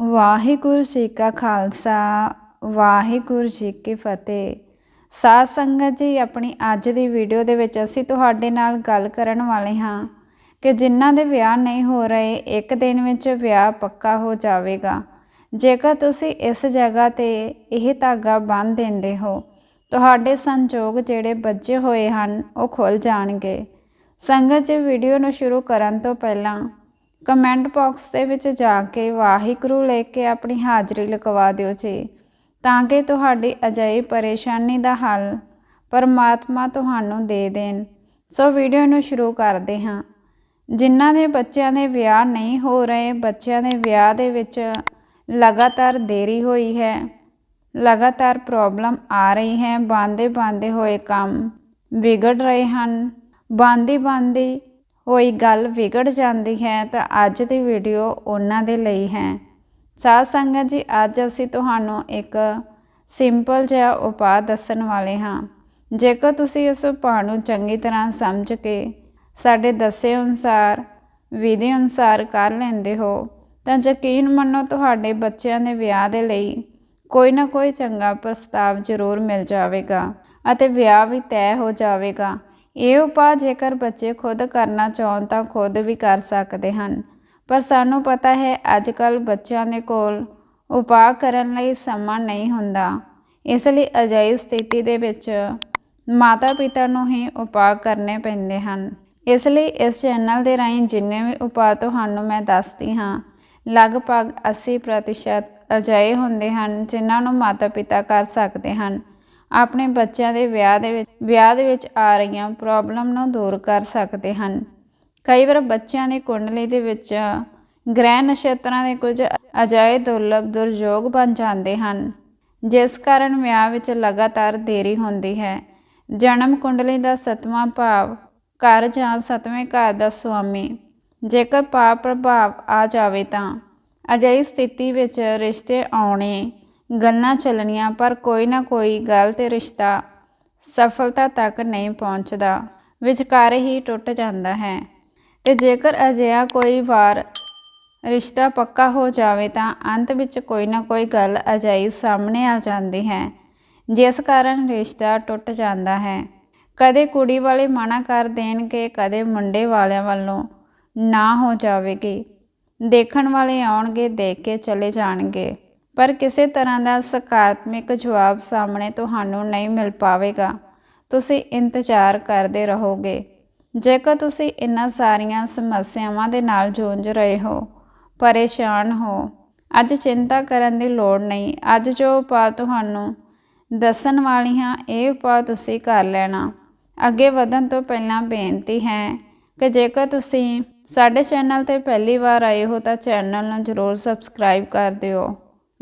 ਵਾਹਿਗੁਰੂ ਜੀ ਕਾ ਖਾਲਸਾ, ਵਾਹਿਗੁਰੂ ਜੀ ਕੀ ਫਤਿਹ। ਸਾਧ ਸੰਗਤ ਜੀ, ਆਪਣੀ ਅੱਜ ਦੀ ਵੀਡੀਓ ਦੇ ਵਿੱਚ ਅਸੀਂ ਤੁਹਾਡੇ ਨਾਲ ਗੱਲ ਕਰਨ ਵਾਲੇ ਹਾਂ ਕਿ ਜਿਨ੍ਹਾਂ ਦੇ ਵਿਆਹ ਨਹੀਂ ਹੋ ਰਹੇ, ਇੱਕ ਦਿਨ ਵਿੱਚ ਵਿਆਹ ਪੱਕਾ ਹੋ ਜਾਵੇਗਾ। ਜੇਕਰ ਤੁਸੀਂ ਇਸ ਜਗ੍ਹਾ ਤੇ ਇਹ ਧਾਗਾ ਬੰਨ੍ਹ ਦਿੰਦੇ ਹੋ, ਤੁਹਾਡੇ ਸੰਜੋਗ ਜਿਹੜੇ ਬੱਝੇ ਹੋਏ ਹਨ, ਉਹ ਖੁੱਲ ਜਾਣਗੇ। ਸੰਗਤ ਜੀ, ਵੀਡੀਓ ਨੂੰ ਸ਼ੁਰੂ ਕਰਨ ਤੋਂ ਪਹਿਲਾਂ ਕਮੈਂਟ ਬਾਕਸ ਦੇ ਵਿੱਚ ਜਾ ਕੇ ਵਾਹਿਗੁਰੂ ਲੈ ਕੇ ਆਪਣੀ ਹਾਜ਼ਰੀ ਲਗਵਾ ਦਿਓ ਜੀ, ਤਾਂ ਕਿ ਤੁਹਾਡੀ ਅਜਿਹੀ ਪਰੇਸ਼ਾਨੀ ਦਾ ਹੱਲ ਪਰਮਾਤਮਾ ਤੁਹਾਨੂੰ ਦੇ ਦੇਣ। ਸੋ ਵੀਡੀਓ ਨੂੰ ਸ਼ੁਰੂ ਕਰਦੇ ਹਾਂ। ਜਿਨ੍ਹਾਂ ਦੇ ਬੱਚਿਆਂ ਦੇ ਵਿਆਹ ਨਹੀਂ ਹੋ ਰਹੇ, ਬੱਚਿਆਂ ਦੇ ਵਿਆਹ ਦੇ ਵਿੱਚ ਲਗਾਤਾਰ ਦੇਰੀ ਹੋਈ ਹੈ, ਲਗਾਤਾਰ ਪ੍ਰੋਬਲਮ ਆ ਰਹੀ ਹੈ ਬਾਂਦੇ ਬਾਂਦੇ ਹੋਏ ਕੰਮ ਵਿਗੜ ਰਹੇ ਹਨ ਬਾਂਦੀ ਬਾਂਦੀ ਹੋਈ ਗੱਲ ਵਿਗੜ ਜਾਂਦੀ ਹੈ ਤਾਂ ਅੱਜ ਦੀ ਵੀਡੀਓ ਉਹਨਾਂ ਦੇ ਲਈ ਹੈ। ਸਾਧ ਸੰਗਤ ਜੀ, ਅੱਜ ਅਸੀਂ ਤੁਹਾਨੂੰ ਇੱਕ ਸਿੰਪਲ ਜਿਹਾ ਉਪਾਅ ਦੱਸਣ ਵਾਲੇ ਹਾਂ। ਜੇਕਰ ਤੁਸੀਂ ਇਸ ਉਪਾਅ ਨੂੰ ਚੰਗੀ ਤਰ੍ਹਾਂ ਸਮਝ ਕੇ ਸਾਡੇ ਦੱਸੇ ਅਨੁਸਾਰ, ਵਿਧੀ ਅਨੁਸਾਰ ਕਰ ਲੈਂਦੇ ਹੋ, ਤਾਂ ਯਕੀਨ ਮੰਨੋ ਤੁਹਾਡੇ ਬੱਚਿਆਂ ਦੇ ਵਿਆਹ ਦੇ ਲਈ ਕੋਈ ਨਾ ਕੋਈ ਚੰਗਾ ਪ੍ਰਸਤਾਵ ਜ਼ਰੂਰ ਮਿਲ ਜਾਵੇਗਾ ਅਤੇ ਵਿਆਹ ਵੀ ਤੈਅ ਹੋ ਜਾਵੇਗਾ। ਇਹ ਉਪਾਅ ਜੇਕਰ ਬੱਚੇ ਖੁਦ ਕਰਨਾ ਚਾਹਣ ਤਾਂ ਖੁਦ ਵੀ ਕਰ ਸਕਦੇ ਹਨ। ਪਰ ਸਾਨੂੰ ਪਤਾ ਹੈ ਅੱਜ ਕੱਲ ਬੱਚਿਆਂ ਦੇ ਕੋਲ ਉਪਾਅ ਕਰਨ ਲਈ ਸਮਾਂ ਨਹੀਂ ਹੁੰਦਾ। ਇਸ ਲਈ ਅਜਾਈ ਸਥਿਤੀ ਦੇ ਵਿੱਚ ਮਾਤਾ ਪਿਤਾ ਨੂੰ ਹੀ ਉਪਾਅ ਕਰਨੇ ਪੈਂਦੇ ਹਨ। ਇਸ ਲਈ ਇਸ ਚੈਨਲ ਦੇ ਰਾਹੀਂ ਜਿੰਨੇ ਵੀ ਉਪਾਅ ਤੁਹਾਨੂੰ ਮੈਂ ਦੱਸਦੀ ਹਾਂ, ਲਗਭਗ 80% ਅਜਾਏ ਹੁੰਦੇ ਹਨ ਜਿਨ੍ਹਾਂ ਨੂੰ ਮਾਤਾ ਪਿਤਾ ਕਰ ਸਕਦੇ ਹਨ। ਆਪਣੇ ਬੱਚਿਆਂ ਦੇ ਵਿਆਹ ਦੇ ਵਿੱਚ, ਵਿਆਹ ਦੇ ਵਿੱਚ ਆ ਰਹੀਆਂ ਪ੍ਰੋਬਲਮ ਨੂੰ ਦੂਰ ਕਰ ਸਕਦੇ ਹਨ। ਕਈ ਵਾਰ ਬੱਚਿਆਂ ਦੀ ਕੁੰਡਲੀ ਦੇ ਵਿੱਚ ਗ੍ਰਹਿ ਨਛਤਰਾਂ ਦੇ ਕੁਝ ਅਜਾਏ ਦੁਰਲਭ ਦੁਰਯੋਗ ਬਣ ਜਾਂਦੇ ਹਨ, ਜਿਸ ਕਾਰਨ ਵਿਆਹ ਵਿੱਚ ਲਗਾਤਾਰ ਦੇਰੀ ਹੁੰਦੀ ਹੈ। ਜਨਮ ਕੁੰਡਲੀ ਦਾ ਸਤਵਾਂ ਭਾਵ, ਘਰ ਜਾਂ ਸਤਵੇਂ ਘਰ ਦਾ ਸੁਆਮੀ, ਜੇਕਰ ਪਾਪ ਪ੍ਰਭਾਵ ਆ ਜਾਵੇ ਤਾਂ। ਅਜਿਹੀ ਸਥਿਤੀ ਵਿੱਚ ਰਿਸ਼ਤੇ ਆਉਣੇ ਗੱਲਾਂ ਚੱਲਣੀਆਂ, ਪਰ ਕੋਈ ਨਾ ਕੋਈ ਗੱਲ ਤੇ ਰਿਸ਼ਤਾ ਸਫਲਤਾ ਤੱਕ ਨਹੀਂ ਪਹੁੰਚਦਾ। ਵਿਚਕਾਰ ਹੀ ਟੁੱਟ ਜਾਂਦਾ ਹੈ ਤੇ ਜੇਕਰ ਅਜਿਹਾ ਕੋਈ ਵਾਰ ਰਿਸ਼ਤਾ ਪੱਕਾ ਹੋ ਜਾਵੇ ਤਾਂ ਅੰਤ ਵਿੱਚ ਕੋਈ ਨਾ ਕੋਈ ਗੱਲ ਅਜਾਈ ਸਾਹਮਣੇ ਆ ਜਾਂਦੀ ਹੈ, ਜਿਸ ਕਾਰਨ ਰਿਸ਼ਤਾ ਟੁੱਟ ਜਾਂਦਾ ਹੈ। ਕਦੇ ਕੁੜੀ ਵਾਲੇ ਮਨਾ ਕਰ ਦੇਣਗੇ, ਕਦੇ ਮੁੰਡੇ ਵਾਲਿਆਂ ਵੱਲੋਂ ਨਾ ਹੋ ਜਾਵੇਗੀ। ਦੇਖਣ ਵਾਲੇ ਆਉਣਗੇ, ਦੇਖ ਕੇ ਚਲੇ ਜਾਣਗੇ। ਪਰ ਕਿਸੇ ਤਰ੍ਹਾਂ ਦਾ ਸਕਾਰਾਤਮਕ ਜਵਾਬ ਸਾਹਮਣੇ ਤੁਹਾਨੂੰ ਨਹੀਂ ਮਿਲ ਪਾਵੇਗਾ। ਤੁਸੀਂ ਇੰਤਜ਼ਾਰ ਕਰਦੇ ਰਹੋਗੇ। ਜੇਕਰ ਤੁਸੀਂ ਇਨ੍ਹਾਂ ਸਾਰੀਆਂ ਸਮੱਸਿਆਵਾਂ ਦੇ ਨਾਲ ਜੂਝ ਰਹੇ ਹੋ, ਪਰੇਸ਼ਾਨ ਹੋ, ਅੱਜ ਚਿੰਤਾ ਕਰਨ ਦੀ ਲੋੜ ਨਹੀਂ, ਅੱਜ ਜੋ ਉਪਾਅ ਤੁਹਾਨੂੰ ਦੱਸਣ ਵਾਲੀ ਹਾਂ ਇਹ ਉਪਾਅ ਤੁਸੀਂ ਕਰ ਲੈਣਾ। ਅੱਗੇ ਵਧਣ ਤੋਂ ਪਹਿਲਾਂ ਬੇਨਤੀ ਹੈ ਕਿ ਜੇਕਰ ਤੁਸੀਂ ਸਾਡੇ ਚੈਨਲ ਤੇ ਪਹਿਲੀ ਵਾਰ ਆਏ ਹੋ ਤਾਂ ਚੈਨਲ ਨੂੰ ਜ਼ਰੂਰ ਸਬਸਕ੍ਰਾਈਬ ਕਰ ਦਿਓ।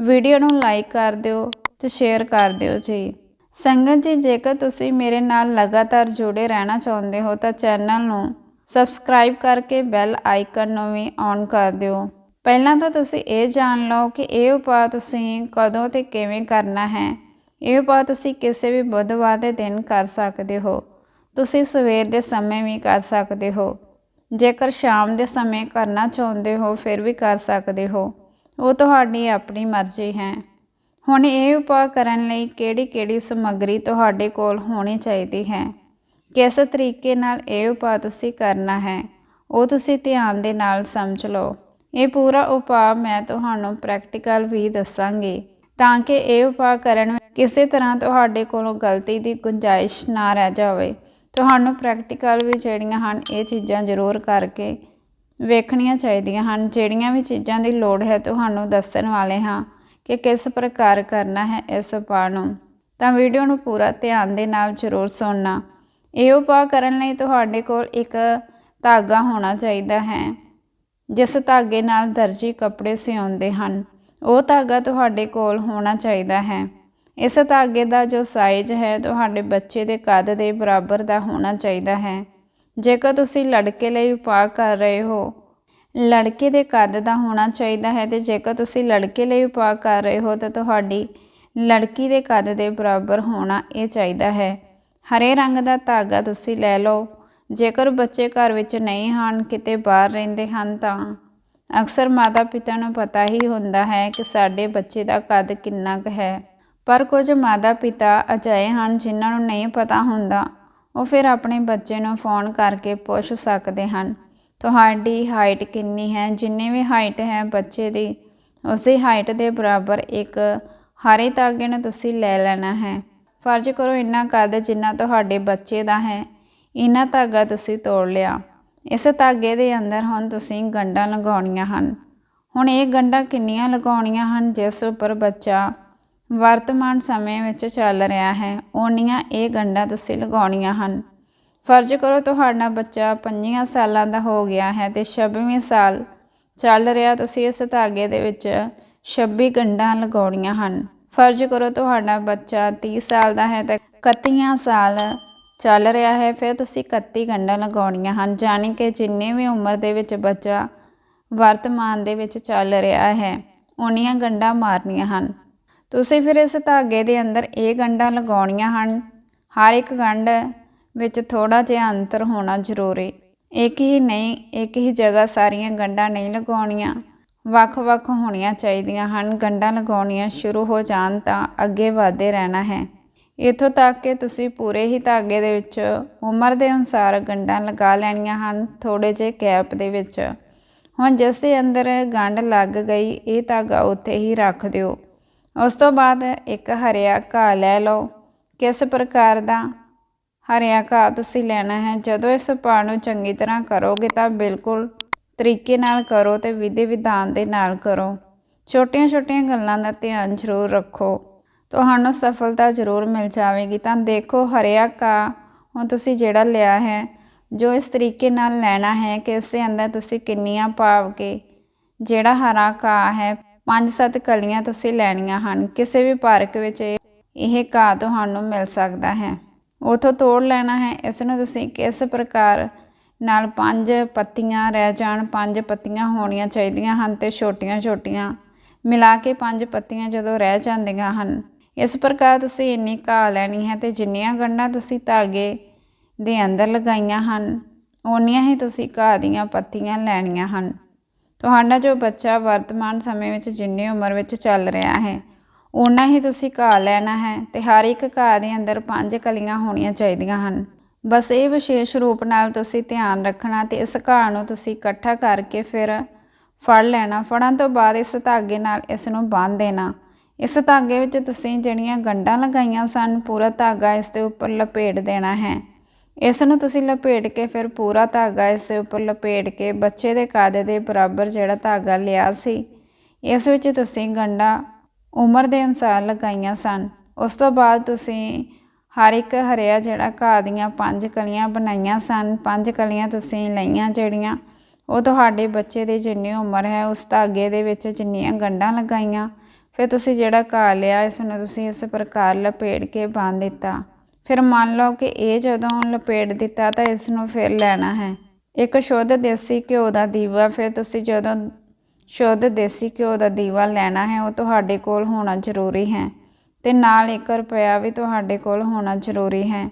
ਵੀਡੀਓ ਨੂੰ ਲਾਈਕ ਕਰ ਦਿਓ ਤੇ ਸ਼ੇਅਰ ਕਰ ਦਿਓ ਜੀ। ਸੰਗਤ ਜੀ, ਜੇਕਰ ਤੁਸੀਂ ਮੇਰੇ ਨਾਲ ਲਗਾਤਾਰ ਜੁੜੇ ਰਹਿਣਾ ਚਾਹੁੰਦੇ ਹੋ ਤਾਂ ਚੈਨਲ ਨੂੰ ਸਬਸਕ੍ਰਾਈਬ ਕਰਕੇ ਬੈਲ ਆਈਕਨ ਨੂੰ ਵੀ ਔਨ ਕਰ ਦਿਓ। ਪਹਿਲਾਂ ਤਾਂ ਤੁਸੀਂ ਇਹ ਜਾਣ ਲਓ ਕਿ ਇਹ ਉਪਾਅ ਤੁਸੀਂ ਕਦੋਂ ਤੇ ਕਿਵੇਂ ਕਰਨਾ ਹੈ। ਇਹ ਉਪਾਅ ਤੁਸੀਂ ਕਿਸੇ ਵੀ ਬੁੱਧਵਾਰ ਦੇ ਦਿਨ ਕਰ ਸਕਦੇ ਹੋ। ਤੁਸੀਂ ਸਵੇਰ ਦੇ ਸਮੇਂ ਵੀ ਕਰ ਸਕਦੇ ਹੋ। ਜੇਕਰ ਸ਼ਾਮ ਦੇ ਸਮੇਂ ਕਰਨਾ ਚਾਹੁੰਦੇ ਹੋ, ਫਿਰ ਵੀ ਕਰ ਸਕਦੇ ਹੋ। ਉਹ ਤੁਹਾਡੀ ਆਪਣੀ ਮਰਜ਼ੀ ਹੈ। ਹੁਣ ਇਹ ਉਪਾਅ ਕਰਨ ਲਈ ਕਿਹੜੀ-ਕਿਹੜੀ ਸਮੱਗਰੀ ਤੁਹਾਡੇ ਕੋਲ ਹੋਣੀ ਚਾਹੀਦੀ ਹੈ? ਕਿਸ ਤਰੀਕੇ ਨਾਲ ਇਹ ਉਪਾਅ ਤੁਸੀਂ ਕਰਨਾ ਹੈ? ਉਹ ਤੁਸੀਂ ਧਿਆਨ ਦੇ ਨਾਲ ਸਮਝ ਲਓ। ਇਹ ਪੂਰਾ ਉਪਾਅ ਮੈਂ ਤੁਹਾਨੂੰ ਪ੍ਰੈਕਟੀਕਲ ਵੀ ਦੱਸਾਂਗੀ, ਤਾਂ ਕਿ ਇਹ ਉਪਾਅ ਕਰਨ ਕਿਸੇ ਤਰ੍ਹਾਂ ਤੁਹਾਡੇ ਕੋਲੋਂ ਗਲਤੀ ਦੀ ਗੁੰਜਾਇਸ਼ ਨਾ ਰਹਿ ਜਾਵੇ। ਤੁਹਾਨੂੰ ਪ੍ਰੈਕਟੀਕਲ ਵੀ ਜਿਹੜੀਆਂ ਹਨ, ਇਹ ਚੀਜ਼ਾਂ ਜ਼ਰੂਰ ਕਰਕੇ ਵੇਖਣੀਆਂ ਚਾਹੀਦੀਆਂ ਹਨ, ਜਿਹੜੀਆਂ ਵੀ ਚੀਜ਼ਾਂ ਦੀ ਲੋੜ ਹੈ ਤੁਹਾਨੂੰ ਦੱਸਣ ਵਾਲੇ ਹਾਂ ਕਿ ਕਿਸ ਪ੍ਰਕਾਰ ਕਰਨਾ ਹੈ ਇਸ ਉਪਾਅ ਨੂੰ। ਤਾਂ ਵੀਡੀਓ ਨੂੰ ਪੂਰਾ ਧਿਆਨ ਦੇ ਨਾਲ ਜ਼ਰੂਰ ਸੁਣਨਾ। ਇਹ ਉਪਾਅ ਕਰਨ ਲਈ ਤੁਹਾਡੇ ਕੋਲ ਇੱਕ ਧਾਗਾ ਹੋਣਾ ਚਾਹੀਦਾ ਹੈ, ਜਿਸ ਧਾਗੇ ਨਾਲ ਦਰਜੀ ਕੱਪੜੇ ਸਿਉਂਦੇ ਹਨ। ਉਹ ਧਾਗਾ ਤੁਹਾਡੇ ਕੋਲ ਹੋਣਾ ਚਾਹੀਦਾ ਹੈ। ਇਸ ਧਾਗੇ ਦਾ ਜੋ ਸਾਈਜ਼ ਹੈ, ਤੁਹਾਡੇ ਬੱਚੇ ਦੇ ਕੱਦ ਦੇ ਬਰਾਬਰ ਦਾ ਹੋਣਾ ਚਾਹੀਦਾ ਹੈ। ਜੇਕਰ ਤੁਸੀਂ ਲੜਕੇ ਲਈ ਉਪਾਅ ਕਰ ਰਹੇ ਹੋ, ਲੜਕੇ ਦੇ ਕੱਦ ਦਾ ਹੋਣਾ ਚਾਹੀਦਾ ਹੈ ਤੇ ਜੇਕਰ ਤੁਸੀਂ ਲੜਕੇ ਲਈ ਉਪਾਅ ਕਰ ਰਹੇ ਹੋ, ਤਾਂ ਤੁਹਾਡੀ ਲੜਕੀ ਦੇ ਕੱਦ ਦੇ ਬਰਾਬਰ ਹੋਣਾ ਇਹ ਚਾਹੀਦਾ ਹੈ। ਹਰੇ ਰੰਗ ਦਾ ਧਾਗਾ ਤੁਸੀਂ ਲੈ ਲਓ। ਜੇਕਰ ਬੱਚੇ ਘਰ ਵਿੱਚ ਨਹੀਂ ਹਨ, ਕਿਤੇ ਬਾਹਰ ਰਹਿੰਦੇ ਹਨ, ਤਾਂ ਅਕਸਰ ਮਾਤਾ ਪਿਤਾ ਨੂੰ ਪਤਾ ਹੀ ਹੁੰਦਾ ਹੈ ਕਿ ਸਾਡੇ ਬੱਚੇ ਦਾ ਕੱਦ ਕਿੰਨਾ ਕੁ ਹੈ। ਪਰ ਕੁਝ ਮਾਤਾ ਪਿਤਾ ਅਜਿਹੇ ਹਨ ਜਿਨ੍ਹਾਂ ਨੂੰ ਨਹੀਂ ਪਤਾ ਹੁੰਦਾ। ਉਹ ਫਿਰ ਆਪਣੇ ਬੱਚੇ ਨੂੰ ਫੋਨ ਕਰਕੇ ਪੁੱਛ ਸਕਦੇ ਹਨ, ਤੁਹਾਡੀ ਹਾਈਟ ਕਿੰਨੀ ਹੈ? ਜਿੰਨੀ ਵੀ ਹਾਈਟ ਹੈ ਬੱਚੇ ਦੀ, ਉਸੇ ਹਾਈਟ ਦੇ ਬਰਾਬਰ ਇੱਕ ਹਰੇ ਧਾਗੇ ਨੂੰ ਤੁਸੀਂ ਲੈ ਲੈਣਾ ਹੈ। ਫਰਜ਼ ਕਰੋ ਇੰਨਾ ਕੱਦ ਜਿੰਨਾ ਤੁਹਾਡੇ ਬੱਚੇ ਦਾ ਹੈ, ਇੰਨਾ ਧਾਗਾ ਤੁਸੀਂ ਤੋੜ ਲਿਆ। ਇਸ ਧਾਗੇ ਦੇ ਅੰਦਰ ਹੁਣ ਤੁਸੀਂ ਗੰਢਾਂ ਲਗਾਉਣੀਆਂ ਹਨ। ਹੁਣ ਇਹ ਗੰਢਾਂ ਕਿੰਨੀਆਂ ਲਗਾਉਣੀਆਂ ਹਨ, ਜਿਸ ਉੱਪਰ ਬੱਚਾ ਵਰਤਮਾਨ ਸਮੇਂ ਵਿੱਚ ਚੱਲ ਰਿਹਾ ਹੈ। ਓਨੀਆਂ ਇਹ ਗੰਢਾਂ ਤੁਸੀਂ ਲਗਾਉਣੀਆਂ ਹਨ। ਫਰਜ਼ ਕਰੋ ਤੁਹਾਡਾ ਬੱਚਾ 5 ਸਾਲਾਂ ਦਾ ਹੋ ਗਿਆ ਹੈ ਤੇ 26ਵੇਂ ਸਾਲ ਚੱਲ ਰਿਹਾ, ਤੁਸੀਂ ਇਸ ਧਾਗੇ ਦੇ ਵਿੱਚ 26 ਗੰਢਾਂ ਲਗਾਉਣੀਆਂ ਹਨ। ਫਰਜ਼ ਕਰੋ ਤੁਹਾਡਾ ਬੱਚਾ 30 ਸਾਲ ਦਾ ਹੈ ਤੇ 31 ਸਾਲ ਚੱਲ ਰਿਹਾ ਹੈ, ਫਿਰ ਤੁਸੀਂ 31 ਗੰਢਾਂ ਲਗਾਉਣੀਆਂ ਹਨ, ਜਾਣੀ ਕਿ ਜਿੰਨੇ ਵੀ ਉਮਰ ਦੇ ਵਿੱਚ ਬੱਚਾ ਵਰਤਮਾਨ ਦੇ ਵਿੱਚ ਚੱਲ ਰਿਹਾ ਹੈ, ਓਨੀਆਂ ਗੰਢਾਂ ਮਾਰਨੀਆਂ ਹਨ। ਤੁਸੀਂ ਫਿਰ ਇਸ ਧਾਗੇ ਦੇ ਅੰਦਰ ਇਹ ਗੰਢਾਂ ਲਗਾਉਣੀਆਂ ਹਨ। ਹਰ ਇੱਕ ਗੰਢ ਵਿੱਚ ਥੋੜਾ ਜਿਹਾ ਅੰਤਰ ਹੋਣਾ ਜ਼ਰੂਰੀ। ਇੱਕ ਹੀ ਨਹੀਂ, ਇੱਕ ਹੀ ਜਗ੍ਹਾ ਸਾਰੀਆਂ ਗੰਢਾਂ ਨਹੀਂ ਲਗਾਉਣੀਆਂ। ਵੱਖ-ਵੱਖ ਹੋਣੀਆਂ ਚਾਹੀਦੀਆਂ ਹਨ। ਗੰਢਾਂ ਲਗਾਉਣੀਆਂ ਸ਼ੁਰੂ ਹੋ ਜਾਣ ਤਾਂ ਅੱਗੇ ਵਧਦੇ ਰਹਿਣਾ ਹੈ। ਇੱਥੋਂ ਤੱਕ ਕਿ ਤੁਸੀਂ ਪੂਰੇ ਹੀ ਧਾਗੇ ਦੇ ਵਿੱਚ ਉਮਰ ਦੇ ਅਨੁਸਾਰ ਗੰਢਾਂ ਲਗਾ ਲੈਣੀਆਂ ਹਨ ਥੋੜੇ ਜਿਹੇ ਕੈਪ ਦੇ ਵਿੱਚ। ਹੁਣ ਜਿਸ ਦੇ ਅੰਦਰ ਗੰਢ ਲੱਗ ਗਈ, ਇਹ ਧਾਗਾ ਉੱਥੇ ਹੀ ਰੱਖ ਦਿਓ। ਉਸ ਤੋਂ ਬਾਅਦ ਇੱਕ ਹਰਿਆ ਘਾਹ ਲੈ ਲਓ। ਕਿਸ ਪ੍ਰਕਾਰ ਦਾ? ਹਰਿਆ ਘਾਹ ਤੁਸੀਂ ਲੈਣਾ ਹੈ। ਜਦੋਂ ਇਸ ਉਪਾਅ ਨੂੰ ਚੰਗੀ ਤਰ੍ਹਾਂ ਕਰੋਗੇ ਤਾਂ ਬਿਲਕੁਲ ਤਰੀਕੇ ਨਾਲ ਕਰੋ ਤੇ ਵਿਧੀ ਵਿਧਾਨ ਦੇ ਨਾਲ ਕਰੋ। ਛੋਟੀਆਂ-ਛੋਟੀਆਂ ਗੱਲਾਂ ਦਾ ਧਿਆਨ ਜ਼ਰੂਰ ਰੱਖੋ। ਤੁਹਾਨੂੰ ਸਫਲਤਾ ਜ਼ਰੂਰ ਮਿਲ ਜਾਵੇਗੀ। ਤਾਂ ਦੇਖੋ, ਹਰਿਆ ਘਾਹ ਹੁਣ ਤੁਸੀਂ ਜਿਹੜਾ ਲਿਆ ਹੈ, ਜੋ ਇਸ ਤਰੀਕੇ ਨਾਲ ਲੈਣਾ ਹੈ ਕਿ ਇਸ ਦੇ ਅੰਦਰ ਤੁਸੀਂ ਕਿੰਨੀਆਂ ਪਾਵ ਕੇ ਜਿਹੜਾ ਹਰਾ ਘਾਹ ਹੈ ਪੰਜ ਸੱਤ ਕਲੀਆਂ ਤੁਸੀਂ ਲੈਣੀਆਂ ਹਨ। ਕਿਸੇ ਵੀ ਪਾਰਕ ਵਿੱਚ ਇਹ ਘਾਹ ਤੁਹਾਨੂੰ ਮਿਲ ਸਕਦਾ ਹੈ। ਉਥੋਂ ਤੋੜ ਲੈਣਾ ਹੈ। ਇਸ ਨੂੰ ਤੁਸੀਂ ਕਿਸ ਪ੍ਰਕਾਰ ਨਾਲ ਪੰਜ ਪੱਤੀਆਂ ਰਹਿ ਜਾਣ, ਪੰਜ ਪੱਤੀਆਂ ਹੋਣੀਆਂ ਚਾਹੀਦੀਆਂ ਹਨ ਤੇ ਛੋਟੀਆਂ-ਛੋਟੀਆਂ ਮਿਲਾ ਕੇ ਪੰਜ ਪੱਤੀਆਂ ਜਦੋਂ ਰਹਿ ਜਾਂਦੀਆਂ ਹਨ, ਇਸ ਪ੍ਰਕਾਰ ਤੁਸੀਂ ਇੰਨੀ ਘਾਹ ਲੈਣੀ ਹੈ ਤੇ ਜਿੰਨੀਆਂ ਗੰਢਾਂ ਤੁਸੀਂ ਧਾਗੇ ਦੇ ਅੰਦਰ ਲਗਾਈਆਂ ਹਨ, ਓਨੀਆਂ ਹੀ ਤੁਸੀਂ ਘਾਹ ਦੀਆਂ ਪੱਤੀਆਂ ਲੈਣੀਆਂ ਹਨ। ਤੁਹਾਡਾ ਜੋ ਬੱਚਾ ਵਰਤਮਾਨ ਸਮੇਂ ਵਿੱਚ ਜਿੰਨੀ ਉਮਰ ਵਿੱਚ ਚੱਲ ਰਿਹਾ ਹੈ, ਓਨਾ ਹੀ ਤੁਸੀਂ ਘਾਹ ਲੈਣਾ ਹੈ ਤੇ ਹਰ ਇੱਕ ਘਾਹ ਦੇ ਅੰਦਰ ਪੰਜ ਕਲੀਆਂ ਹੋਣੀਆਂ ਚਾਹੀਦੀਆਂ ਹਨ। ਬਸ ਇਹ ਵਿਸ਼ੇਸ਼ ਰੂਪ ਨਾਲ ਤੁਸੀਂ ਧਿਆਨ ਰੱਖਣਾ ਤੇ ਇਸ ਘਾਹ ਨੂੰ ਤੁਸੀਂ ਇਕੱਠਾ ਕਰਕੇ ਫਿਰ ਫੜ ਲੈਣਾ। ਫੜਨ ਤੋਂ ਬਾਅਦ ਇਸ ਧਾਗੇ ਨਾਲ ਇਸ ਨੂੰ ਬੰਨ੍ਹ ਦੇਣਾ। ਇਸ ਧਾਗੇ ਵਿੱਚ ਤੁਸੀਂ ਜਿਹੜੀਆਂ ਗੰਢਾਂ ਲਗਾਈਆਂ ਸਨ, ਪੂਰਾ ਧਾਗਾ ਇਸ ਦੇ ਉੱਪਰ ਲਪੇਟ ਦੇਣਾ ਹੈ। ਇਸ ਨੂੰ ਤੁਸੀਂ ਲਪੇਟ ਕੇ ਫਿਰ ਪੂਰਾ ਧਾਗਾ ਇਸ ਦੇ ਉੱਪਰ ਲਪੇਟ ਕੇ ਬੱਚੇ ਦੇ ਕਾਦੇ ਦੇ ਬਰਾਬਰ ਜਿਹੜਾ ਧਾਗਾ ਲਿਆ ਸੀ, ਇਸ ਵਿੱਚ ਤੁਸੀਂ ਗੰਢਾਂ ਉਮਰ ਦੇ ਅਨੁਸਾਰ ਲਗਾਈਆਂ ਸਨ। ਉਸ ਤੋਂ ਬਾਅਦ ਤੁਸੀਂ ਹਰ ਇੱਕ ਹਰਿਆ ਜਿਹੜਾ ਘਾਹ ਦੀਆਂ ਪੰਜ ਕਲੀਆਂ ਬਣਾਈਆਂ ਸਨ। ਪੰਜ ਕਲੀਆਂ ਤੁਸੀਂ ਲਈਆਂ ਜਿਹੜੀਆਂ ਉਹ ਤੁਹਾਡੇ ਬੱਚੇ ਦੀ ਜਿੰਨੀ ਉਮਰ ਹੈ ਉਸ ਧਾਗੇ ਦੇ ਵਿੱਚ ਜਿੰਨੀਆਂ ਗੰਢਾਂ ਲਗਾਈਆਂ। ਫਿਰ ਤੁਸੀਂ ਜਿਹੜਾ ਘਾਹ ਲਿਆ, ਇਸ ਨੂੰ ਤੁਸੀਂ ਇਸ ਪ੍ਰਕਾਰ ਲਪੇਟ ਕੇ ਬੰਨ੍ਹ ਦਿੱਤਾ। ਫਿਰ ਮੰਨ ਲਓ ਕਿ ਇਹ ਜਦੋਂ ਲਪੇਟ ਦਿੱਤਾ ਤਾਂ ਇਸ ਨੂੰ ਫਿਰ ਲੈਣਾ ਹੈ। ਇੱਕ ਸ਼ੁੱਧ ਦੇਸੀ ਘਿਓ ਦਾ ਦੀਵਾ, ਫਿਰ ਤੁਸੀਂ ਜਦੋਂ ਸ਼ੁੱਧ ਦੇਸੀ ਘਿਓ ਦਾ ਦੀਵਾ ਲੈਣਾ ਹੈ, ਉਹ ਤੁਹਾਡੇ ਕੋਲ ਹੋਣਾ ਜ਼ਰੂਰੀ ਹੈ। ਤੇ ਨਾਲ 1 ਰੁਪਿਆ ਵੀ ਤੁਹਾਡੇ ਕੋਲ ਹੋਣਾ ਜ਼ਰੂਰੀ ਹੈ।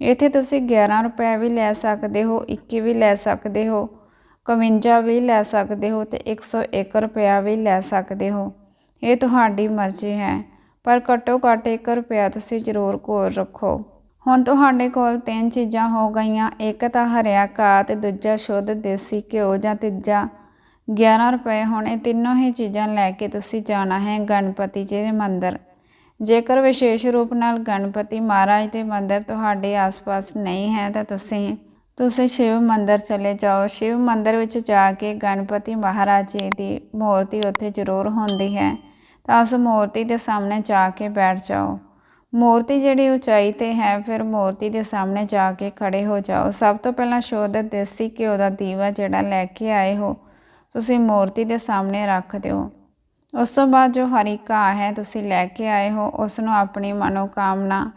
ਇੱਥੇ ਤੁਸੀਂ 11 ਰੁਪਏ ਵੀ ਲੈ ਸਕਦੇ ਹੋ 21 ਵੀ ਲੈ ਸਕਦੇ ਹੋ 51 ਵੀ ਲੈ ਸਕਦੇ ਹੋ ਤੇ 101 ਰੁਪਿਆ ਵੀ ਲੈ ਸਕਦੇ ਹੋ। ਇਹ ਤੁਹਾਡੀ ਮਰਜ਼ੀ ਹੈ, ਪਰ ਘੱਟੋ ਘੱਟ 1 ਰੁਪਿਆ ਤੁਸੀਂ ਜ਼ਰੂਰ ਕੋਲ ਰੱਖੋ। ਹੁਣ ਤੁਹਾਡੇ ਕੋਲ ਤਿੰਨ ਚੀਜ਼ਾਂ ਹੋ ਗਈਆਂ, ਇੱਕ ਤਾਂ ਹਰਿਆ ਘਾਹ ਤੇ ਦੂਜਾ ਸ਼ੁੱਧ ਦੇਸੀ ਘਿਓ ਜਾਂ ਤੀਜਾ 11 ਰੁਪਏ। ਹੁਣ ਇਹ ਤਿੰਨੋਂ ਹੀ ਚੀਜ਼ਾਂ ਲੈ ਕੇ ਤੁਸੀਂ ਜਾਣਾ ਹੈ ਗਣਪਤੀ ਜੀ ਦੇ ਮੰਦਿਰ। ਜੇਕਰ ਵਿਸ਼ੇਸ਼ ਰੂਪ ਨਾਲ ਗਣਪਤੀ ਮਹਾਰਾਜ ਦੇ ਮੰਦਿਰ ਤੁਹਾਡੇ ਆਸ-ਪਾਸ ਨਹੀਂ ਹੈ, ਤਾਂ ਤੁਸੀਂ ਤੁਸੀਂ ਸ਼ਿਵ ਮੰਦਿਰ ਚਲੇ ਜਾਓ। ਸ਼ਿਵ ਮੰਦਿਰ ਵਿੱਚ ਜਾ ਕੇ ਗਣਪਤੀ ਮਹਾਰਾਜ ਜੀ ਦੀ ਮੂਰਤੀ ਉੱਥੇ ਜ਼ਰੂਰ ਹੁੰਦੀ ਹੈ। ਤਾਂ ਉਸ ਮੂਰਤੀ ਦੇ ਸਾਹਮਣੇ ਜਾ ਕੇ ਬੈਠ ਜਾਓ। ਮੂਰਤੀ ਜਿਹੜੀ ਉਚਾਈ ਤੇ ਹੈ, ਫਿਰ ਮੂਰਤੀ ਦੇ ਸਾਹਮਣੇ ਜਾ ਕੇ ਖੜੇ ਹੋ ਜਾਓ। ਸਭ ਤੋਂ ਪਹਿਲਾਂ ਸ਼ੁੱਧ ਦੇਸੀ ਘਿਓ ਦਾ ਦੀਵਾ ਜਿਹੜਾ ਲੈ ਕੇ ਆਏ ਹੋ, ਤੁਸੀਂ ਮੂਰਤੀ ਦੇ ਸਾਹਮਣੇ ਰੱਖ ਦਿਓ। ਉਸ ਤੋਂ ਬਾਅਦ ਜੋ ਹਰੀ ਘਾਹ ਹੈ, ਤੁਸੀਂ ਲੈ ਕੇ ਆਏ ਹੋ ਉਸ ਨੂੰ ਆਪਣੀ ਮਨੋਕਾਮਨਾ,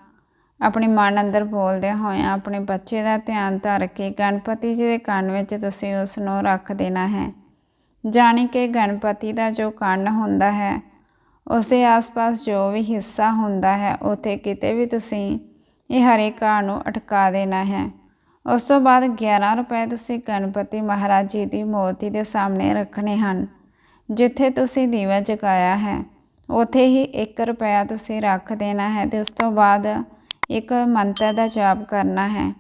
ਆਪਣੇ ਮਨ ਅੰਦਰ ਬੋਲਦੇ ਹੋਇਆ ਆਪਣੇ ਬੱਚੇ ਦਾ ਧਿਆਨ ਧਰ ਕੇ ਗਣਪਤੀ ਜੀ ਦੇ ਕੰਨ ਵਿੱਚ ਤੁਸੀਂ ਉਸ ਨੂੰ ਰੱਖ ਦੇਣਾ ਹੈ। ਜਾਣੀ ਕਿ ਗਣਪਤੀ ਦਾ ਜੋ ਕੰਨ ਹੁੰਦਾ ਹੈ ਉਸ ਦੇ ਆਸ-ਪਾਸ ਜੋ ਵੀ ਹਿੱਸਾ ਹੁੰਦਾ ਹੈ, ਉਥੇ ਕਿਤੇ ਵੀ ਤੁਸੀਂ ਇਹ ਹਰੇ ਘਾਹ ਨੂੰ ਅਟਕਾ ਦੇਣਾ ਹੈ। ਉਸ ਤੋਂ ਬਾਅਦ 11 ਰੁਪਏ ਤੁਸੀਂ ਗਣਪਤੀ ਮਹਾਰਾਜ ਜੀ ਦੀ ਮੂਰਤੀ ਦੇ ਸਾਹਮਣੇ ਰੱਖਣੇ ਹਨ, ਜਿੱਥੇ ਤੁਸੀਂ ਦੀਵਾ ਜਗਾਇਆ ਹੈ। ਉਥੇ ਹੀ 1 ਰੁਪਇਆ ਤੁਸੀਂ ਰੱਖ ਦੇਣਾ ਹੈ ਤੇ ਉਸ ਤੋਂ ਬਾਅਦ ਇੱਕ ਮੰਤਰ ਦਾ ਜਾਪ ਕਰਨਾ ਹੈ।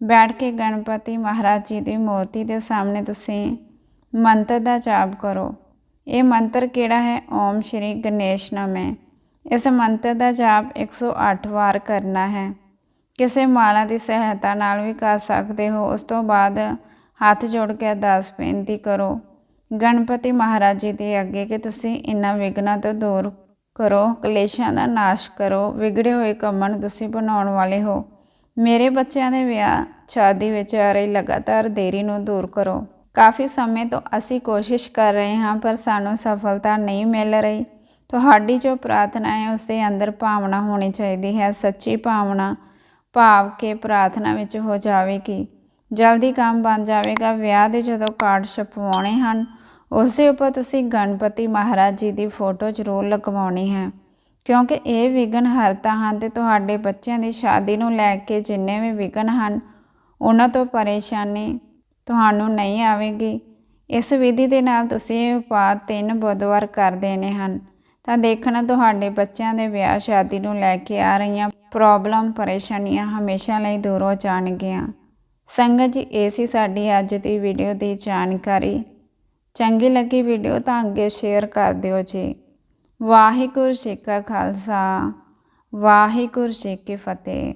ਬੈਠ ਕੇ ਗਣਪਤੀ ਮਹਾਰਾਜ ਜੀ ਦੀ ਮੂਰਤੀ ਦੇ ਸਾਹਮਣੇ ਤੁਸੀਂ ਮੰਤਰ ਦਾ ਜਾਪ ਕਰੋ। ਇਹ ਮੰਤਰ ਕਿਹੜਾ ਹੈ? ਓਮ ਸ਼੍ਰੀ ਗਣੇਸ਼ ਨਮੇ। ਇਸ ਮੰਤਰ ਦਾ ਜਾਪ 108 ਵਾਰ ਕਰਨਾ ਹੈ। ਕਿਸੇ ਮਾਲਾ ਦੀ ਸਹਾਇਤਾ ਨਾਲ ਵੀ ਕਰ ਸਕਦੇ ਹੋ। ਉਸ ਤੋਂ ਬਾਅਦ ਹੱਥ ਜੋੜ ਕੇ ਅਰਦਾਸ ਬੇਨਤੀ ਕਰੋ। ਗਣਪਤੀ ਮਹਾਰਾਜ ਜੀ ਦੇ ਅੱਗੇ ਕਿ ਤੁਸੀਂ ਇਹਨਾਂ ਵਿਘਨਾਂ ਤੋਂ ਦੂਰ ਕਰੋ। ਕਲੇਸ਼ਾਂ ਦਾ ਨਾਸ਼ ਕਰੋ। ਵਿਗੜੇ ਹੋਏ ਕੰਮਾਂ ਨੂੰ ਤੁਸੀਂ ਬਣਾਉਣ ਵਾਲੇ ਹੋ। ਮੇਰੇ ਬੱਚਿਆਂ ਦੇ ਵਿਆਹ ਸ਼ਾਦੀ ਵਿੱਚ ਆ ਰਹੀ ਲਗਾਤਾਰ ਦੇਰੀ ਨੂੰ ਦੂਰ ਕਰੋ। ਕਾਫੀ ਸਮੇਂ ਤੋਂ ਅਸੀਂ ਕੋਸ਼ਿਸ਼ ਕਰ ਰਹੇ ਹਾਂ, ਪਰ ਸਾਨੂੰ ਸਫਲਤਾ ਨਹੀਂ ਮਿਲ ਰਹੀ। ਤੁਹਾਡੀ ਜੋ ਪ੍ਰਾਰਥਨਾ ਹੈ, ਉਸ ਦੇ ਅੰਦਰ ਭਾਵਨਾ ਹੋਣੀ ਚਾਹੀਦੀ ਹੈ। ਸੱਚੀ ਭਾਵਨਾ ਭਾਵ ਕੇ ਪ੍ਰਾਰਥਨਾ ਵਿੱਚ ਹੋ ਜਾਵੇਗੀ। ਜਲਦੀ ਕੰਮ ਬਣ ਜਾਵੇਗਾ। ਵਿਆਹ ਦੇ ਜਦੋਂ ਕਾਰਡ ਛਪਵਾਉਣੇ ਹਨ, ਉਸ ਦੇ ਉੱਪਰ ਤੁਸੀਂ ਗਣਪਤੀ ਮਹਾਰਾਜ ਜੀ ਦੀ ਫੋਟੋ ਜ਼ਰੂਰ ਲਗਵਾਉਣੀ ਹੈ। ਕਿਉਂਕਿ ਇਹ ਵਿਘਨ ਹਰਤਾ ਹਨ ਤੇ ਤੁਹਾਡੇ ਬੱਚਿਆਂ ਦੀ ਸ਼ਾਦੀ ਨੂੰ ਲੈ ਕੇ ਜਿੰਨੇ ਵੀ ਵਿਘਨ ਹਨ, ਉਹਨਾਂ ਤੋਂ ਪਰੇਸ਼ਾਨੀ ਤੁਹਾਨੂੰ ਨਹੀਂ ਆਵੇਗੀ। ਇਸ ਵਿਧੀ ਦੇ ਨਾਲ ਤੁਸੀਂ ਉਪਾਅ ਤਿੰਨ ਬੁੱਧਵਾਰ ਕਰ ਦੇਣੇ ਹਨ। ਤਾਂ ਦੇਖਣਾ ਤੁਹਾਡੇ ਬੱਚਿਆਂ ਦੇ ਵਿਆਹ ਸ਼ਾਦੀ ਨੂੰ ਲੈ ਕੇ ਆ ਰਹੀਆਂ ਪ੍ਰੋਬਲਮ ਪਰੇਸ਼ਾਨੀਆਂ ਹਮੇਸ਼ਾ ਲਈ ਦੂਰ ਹੋ ਜਾਣਗੀਆਂ। ਸੰਗਤ ਜੀ, ਇਹ ਸੀ ਸਾਡੀ ਅੱਜ ਦੀ ਵੀਡੀਓ ਦੀ ਜਾਣਕਾਰੀ। ਚੰਗੀ ਲੱਗੀ ਵੀਡੀਓ ਤਾਂ ਅੱਗੇ ਸ਼ੇਅਰ ਕਰ ਦਿਓ ਜੀ। ਵਾਹਿਗੁਰੂ ਜੀ ਕਾ ਖਾਲਸਾ, ਵਾਹਿਗੁਰੂ ਜੀ ਕੀ ਫਤਿਹ।